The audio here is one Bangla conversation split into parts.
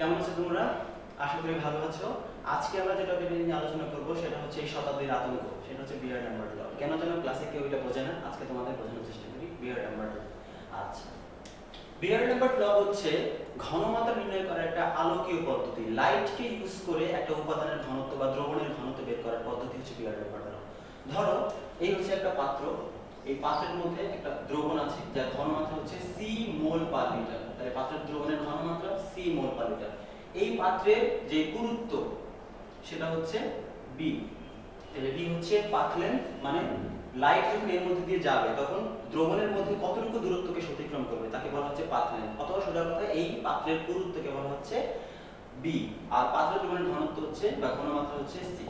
তোমরা? আশা করি ভালো আছো। আজকে আমরা যে টপিক নিয়ে আলোচনা করব, সেটা হচ্ছে এই শতাব্দীর আতঙ্ক। সেটা হচ্ছে বিয়ার নাম্বার ল কেন যেন ক্লাসে কেউ এটা বোঝে না। আজকে তোমাদের বোঝানোর চেষ্টা করি বিয়ার নাম্বার ল আচ্ছা। বিয়ার নাম্বার ল হচ্ছে ঘনমাত্রা নির্ণয় করার একটা আলোকীয় পদ্ধতি। লাইটকে ইউজ করে একটা উপাদানের ঘনত্ব বা দ্রবণের ঘনত্ব বের করার পদ্ধতি হচ্ছে বিয়ার নাম্বার ল ধরো, এই হচ্ছে একটা পাত্র। এই পাত্রের মধ্যে একটা দ্রবণ আছে, যার ঘনমাত্রা হচ্ছে সি মোল পার লিটার তাহলে পাত্রের দ্রবণের ঘনমাত্রা সি মোল পার লিটার এই পাত্রের যে পুরুত্ব সেটা হচ্ছে বি তাহলে বি হচ্ছে পাথ লেন্থ মানে লাইট যখন এর মধ্যে দিয়ে যাবে, তখন দ্রবণের মধ্যে কতটুকু দূরত্বকে অতিক্রম করবে, তাকে বলা হচ্ছে পাথ লেন্থ অথবা সোজা কথা এই পাত্রের গুরুত্বকে বলা হচ্ছে বি আর পাত্রের দ্রবণের ঘনত্ব হচ্ছে, বা ঘনমাত্রা হচ্ছে সি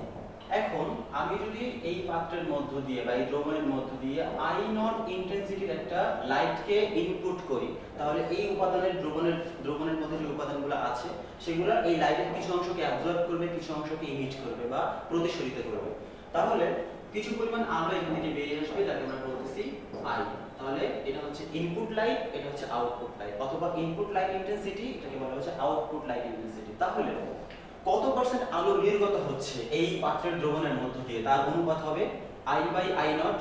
এখন আমি যদি এই পাত্রের মধ্য দিয়ে বা এই দ্রবণের মধ্য দিয়ে আই নট ইন্টেন্সিটির একটা লাইটকে ইনপুট করি, তাহলে এই উপাদানের দ্রবণের দ্রবণের মধ্যে যে উপাদানগুলো আছে, সেগুলো এই লাইটের কিছু অংশকে অ্যাবজর্ব করবে, কিছু অংশকে ইমিট করবে বা প্রতিসরিত করবে। তাহলে কিছু পরিমাণ আলো এখান থেকে বেরিয়ে আসবে, যাকে আমরা বলতেছি আই তাহলে এটা হচ্ছে ইনপুট লাইট এটা হচ্ছে আউটপুট লাইট অথবা ইনপুট লাইট ইন্টেন্সিটি এটাকে বলা হচ্ছে আউটপুট লাইট ইন্টেন্সিটি তাহলে কত পার্সেন্ট আলো নির্গত হচ্ছে এই পাত্রের দ্রবণের মধ্য দিয়ে? তার অনুপাত হবে আই বাই আই নট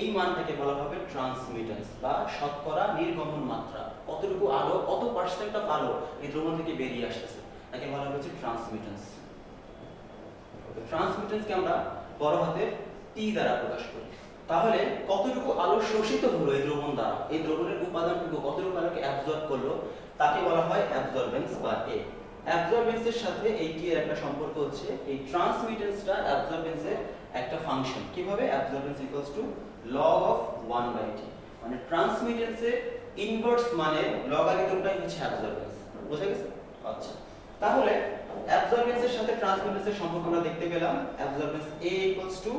এই মানটাকে বলা হবে ট্রান্সমিটেন্স বা শতকরা নির্গমন মাত্রা। কতটুকু আলো, কত পার্সেন্ট অফ আলো এই দ্রবণ থেকে বেরিয়ে আসতেছে? তাকে বলা হচ্ছে ট্রান্সমিটেন্স ট্রান্সমিটেন্সকে আমরা বড় হাতের টি দ্বারা প্রকাশ করি। তাহলে কতটুকু আলো শোষিত হলো এই দ্রবণ দ্বারা? এই দ্রবণের উপাদানটুকু কতটুকু আলোকে অ্যাবজর্ব করল? তাকে বলা হয় অ্যাবজর্বেন্স বা এ অ্যাবজর্বেন্সের সাথে এই টি এর একটা সম্পর্ক হচ্ছে। এই ট্রান্সমিটেন্সটা অ্যাবজর্বেন্সের একটা ফাংশন। কীভাবে? Absorbance equals to log of 1 by T. মানে ট্রান্সমিটেন্সের ইনভার্স মানে লগারিদমটাই হচ্ছে অ্যাবজর্বেন্স। বোঝা গেছে? আচ্ছা। তাহলে অ্যাবজর্বেন্সের সাথে ট্রান্সমিটেন্সের সম্পর্ক আমরা দেখতে পেলাম। Absorbance a equals to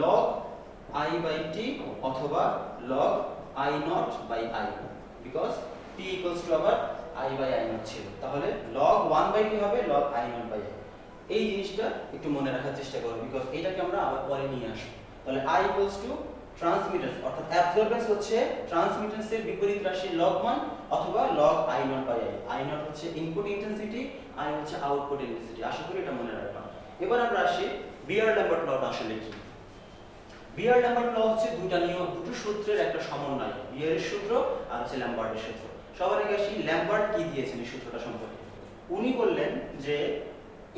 log i by t অথবা log i not by i because t equals to আবার i বাই i নট ছিল তাহলে log 1 বাই t হবে, log i not by i. এই জিনিসটা একটু মনে রাখার চেষ্টা করো বিকজ এটাকে আমরা আবার পরে নিয়ে আসব। তাহলে i ইকুয়ালস টু ট্রান্সমিটেন্স অর্থাৎ অ্যাবজর্বেন্স হচ্ছে ট্রান্সমিটেন্সের বিপরীত রাশি log 1 অথবা log i not by i. I not হচ্ছে ইনপুট ইন্টেন্সিটি i হচ্ছে আউটপুট ইন্টেন্সিটি আশা করি এটা মনে রাখবা এবার আমরা আসি বিয়ার ল্যাম্বার্ট লটা আসলে কি? বিয়ার ল্যাম্বার্ট ল হচ্ছে দুটা নিয়ম, দুটো সূত্রের একটা সমন্বয়। বিয়ারের সূত্র আর হচ্ছে ল্যাম্বার্টের সূত্র। সবার আগে আসি ল্যাম্বার্ট কি দিয়েছেন এই সূত্রটা সম্পর্কে? উনি বললেন যে,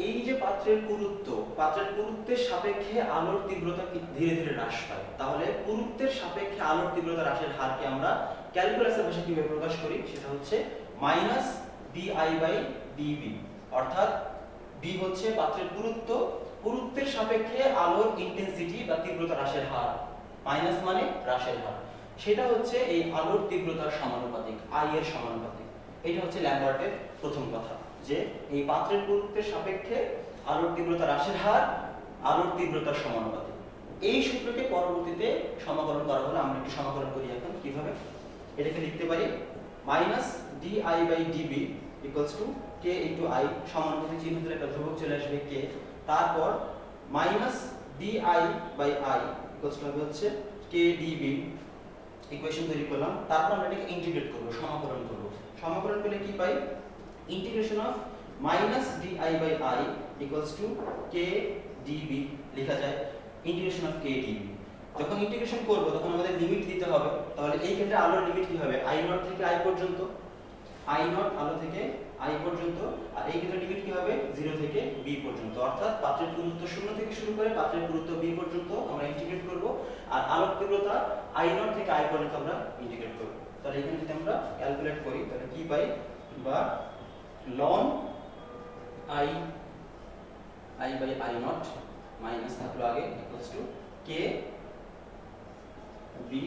এই যে পাত্রের পুরুত্ব পাত্রের পুরুত্বের সাপেক্ষে আলোর তীব্রতা ধীরে ধীরে হ্রাস পায়? তাহলে পুরুত্বের সাপেক্ষে আলোর তীব্রতা হ্রাসের হারকে আমরা ক্যালকুলাসের ভাষায় কীভাবে প্রকাশ করি? সেটা হচ্ছে মাইনাস ডিআই বাই ডিবি অর্থাৎ বি হচ্ছে পাত্রের পুরুত্ব পুরুত্বের সাপেক্ষে আলোর ইন্টেন্সিটি বা তীব্রতা হ্রাসের হার। মাইনাস মানে হ্রাসের হার। সেটা হচ্ছে এই আলোর তীব্রতার সমানুপাতিক আই এর সমানুপাতিক। এটা হচ্ছে ল্যাম্বার্টের প্রথম কথা, যে এই পাত্রের পুরুত্বের সাপেক্ষে আলোর তীব্রতা হ্রাসের হার, আলোর তীব্রতার সমানুপাতিক। এই সূত্রকে পরবর্তীতে সমাকলন করা হলে, আমরা একটু সমাকলন করি এখন কীভাবে? এটাকে লিখতে পারি minus D I by DB equals to K into I সমানুপাতিক চিহ্ন দিলে একটা ধ্রুবক চলে আসবে কে তারপর minus D I by I equals to হবে হচ্ছে কে ডিবি ইকুয়েশন তৈরি করলাম, তারপর আমরা এটাকে ইন্টিগ্রেট করব, সমাকলন করব। সমাকলন করলে কি পাই? Integration of minus D I by I equals to K DB লেখা যায় ইন্টিগ্রেশন অফ কে ডিবি যখন ইন্টিগ্রেশন করব, তখন আমাদের লিমিট দিতে হবে, তাহলে এই ক্ষেত্রে আলোর লিমিট কি হবে? আই নট থেকে আই পর্যন্ত। আই নট আলো থেকে আই পর্যন্ত, আর এই ক্ষেত্রে লিমিট কি হবে? 0 থেকে বি পর্যন্ত। অর্থাৎ পাত্রের পুরুত্ব শূন্য থেকে শুরু করে পাত্রের পুরুত্ব বি পর্যন্ত আমরা করব আর আলোক তীব্রতা আই নট থেকে আই পর্যন্ত আমরা ইন্টিগ্রেট করব। তাহলে এখানে যদি আমরা ক্যালকুলেট করি, তাহলে কি পাই? বা ln I I by I not minus থাকল আগে equals to K B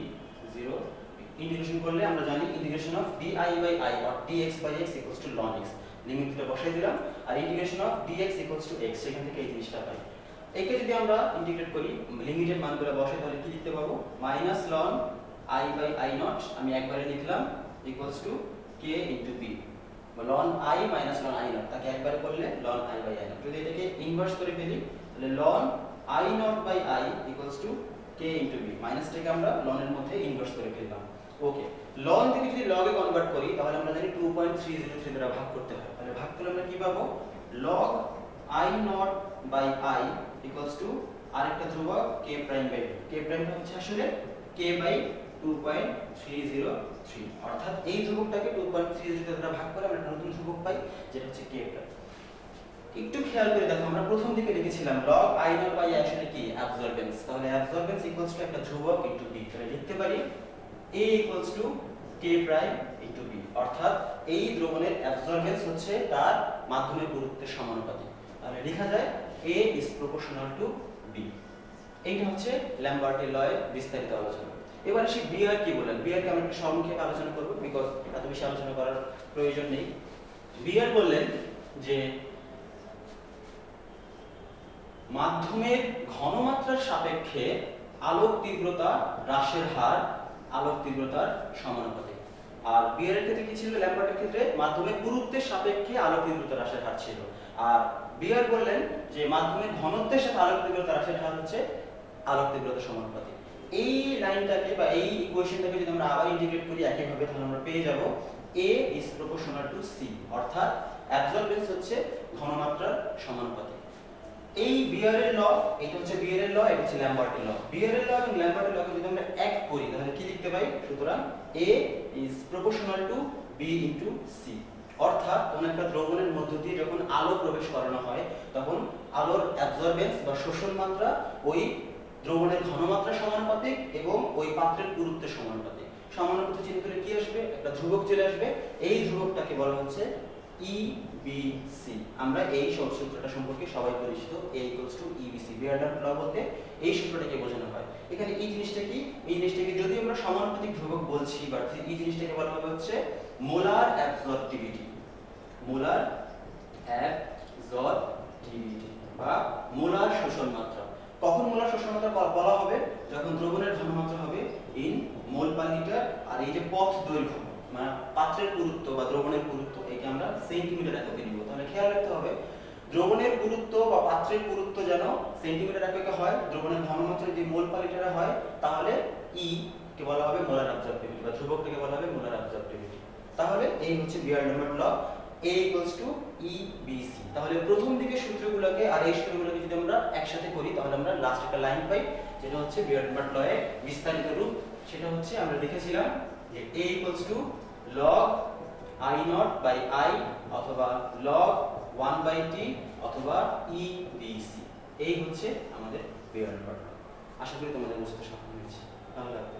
zero integration করলে আমরা জানি integration of di by i or dx by x equals to ln x limit দুটো বসাই দিলাম, আর integration of D dx equals to x সেখান থেকে এই জিনিসটা পাই। একে যদি আমরা ইন্টিগ্রেট করি, লিমিটের মানগুলো বসাই তাহলে কি লিখতে পাবো? Minus ln i by i not আমি একবারে লিখলাম equals to k into b ln i minus ln i not তাকে একবারে করলে ln i by i not যদি এটাকে ইনভার্স করে ফেলি, তাহলে ln i not by i equals to k into b মাইনাসটাকে আমরা এর মধ্যে ইনভার্স করে ফেললাম। ওকে লন থেকে যদি লগে কনভার্ট করি, তাহলে আমরা জানি 2.303 দ্বারা ভাগ করতে হয়। তাহলে ভাগ করলে আমরা কি পাবো? log i not by i equals to আরেকটা ধ্রুবক k প্রাইম বাই k প্রাইমটা হচ্ছে আসলে k বাই 2.303 অর্থাৎ এই ধ্রুবকটাকে 2.303 দ্বারা ভাগ করে আমরা নতুন ধ্রুবক পাই, যেটা হচ্ছে k প্রাইম একটু খেয়াল করে দেখো, আমরা প্রথম দিকে লিখেছিলাম log i নট বাই আসলে কি? অ্যাবজর্বেন্স তাহলে অ্যাবজর্বেন্স ইকুয়ালস টু একটা ধ্রুবক ইনটু b তাহলে লিখতে পারি a equals to k prime into b অর্থাৎ এই দ্রবণের অ্যাবজর্বেন্স হচ্ছে তার মাধ্যমের গুরুত্বের সমানুপাতিক। তাহলে লেখা যায় a is proportional to b. এইটা হচ্ছে ল্যাম্বার্টের লয়ের বিস্তারিত আলোচনা। এবার আসি বিয়ার কি বলেন বিয়ারকে আমরা একটু সংক্ষেপে আলোচনা করব বিকজ এত বেশি আলোচনা করার প্রয়োজন নেই। বিয়ার বললেন যে মাধ্যমের ঘনমাত্রার সাপেক্ষে আলোক তীব্রতা হ্রাসের হার আলোক তীব্রতার সমানুপাতিক। আর বিয়ারের ক্ষেত্রে কি ছিল ল্যাম্বার্টের ক্ষেত্রে? মাধ্যমের পুরুত্বের সাপেক্ষে আলোক তীব্রতা হ্রাসের হার ছিল। আর বিয়ার বললেন যে মাধ্যমের ঘনত্বের সাথে আলোক তীব্রতা হ্রাসের হার হচ্ছে আলোক তীব্রতা সমানুপাতিক। এই লাইনটাকে বা এই ইকুয়েশনটাকে যদি আমরা আবার ইন্টিগ্রেট করি, একইভাবে তাহলে আমরা পেয়ে যাব a is proportional to c, অর্থাৎ অ্যাবজর্বেন্স হচ্ছে ঘনমাত্রার সমানুপাতিক। এই বিয়ারের ল এটা হচ্ছে বিয়ারের ল এটা হচ্ছে ল্যাম্বার্টের ল বিয়ারের ল এবং ল্যাম্বার্টের লকে যদি আমরা এক করি, তাহলে কি লিখতে পাই সুতরাং a is proportional to b into c. অর্থাৎ কোন একটা দ্রবণের মধ্য দিয়ে যখন আলো প্রবেশ করানো হয়, তখন আলোর অ্যাবজর্বেন্স বা শোষণ মাত্রা ওই দ্রবণের ঘনমাত্রা সমানুপাতিক এবং ওই পাত্রের পুরুত্বের সমানুপাতিক। সমানুপাতিক চিহ্ন তুলে কি আসবে? একটা ধ্রুবক চলে আসবে। এই ধ্রুবকটাকে বলা হচ্ছে ই বি সি আমরা এই সূত্রটা সম্পর্কে সবাই পরিচিত। A equals to EBC law বলতে এই সূত্রটাকে বোঝানো হয়। এখানে এই জিনিসটা কি? এই জিনিসটাকে যদি আমরা সমানুপাতিক ধ্রুবক বলছি বা এই জিনিসটাকে বলা হবে হচ্ছে মোলার মোলার বা মোলার শোষণ মাত্রা। কখন মোলার শোষণ মাত্রা বলা হবে? যখন দ্রবণের ঘনমাত্রা হবে ইন মোল পার লিটার আর এই যে পথ দৈর্ঘ্য। পাত্রের পুরুত্ব বা দ্রবণের পুরুত্ব একে আমরা সেন্টিমিটার এককে নিব। তাহলে খেয়াল রাখতে হবে, দ্রবণের পুরুত্ব বা পাত্রের পুরুত্ব যেন সেন্টিমিটার এককে হয়, দ্রবণের ঘনমাত্রা যদি মোল পার লিটারে হয়, তাহলে ই কে বলা হবে মোলার অ্যাবজর্বটিভিটি বা ধ্রুবকটাকে বলা হবে মোলার অ্যাবজর্বটিভিটি তাহলে এই হচ্ছে Beer number law A equals to E B C তাহলে প্রথম দিকে সূত্রগুলোকে আর এই সূত্রগুলোকে যদি আমরা একসাথে করি, তাহলে আমরা লাস্ট একটা লাইন পাই, যেটা হচ্ছে বিয়ারডমার্ট লয়ে বিস্তারিত রূপ। সেটা হচ্ছে আমরা লিখেছিলাম যে a equals to log i not by i অথবা log 1 বাই t অথবা EBC এই হচ্ছে আমাদের বিয়ারডমার্ট আশা করি তোমাদের বুঝতে সক্ষম হয়েছে। ভালো লাগবে।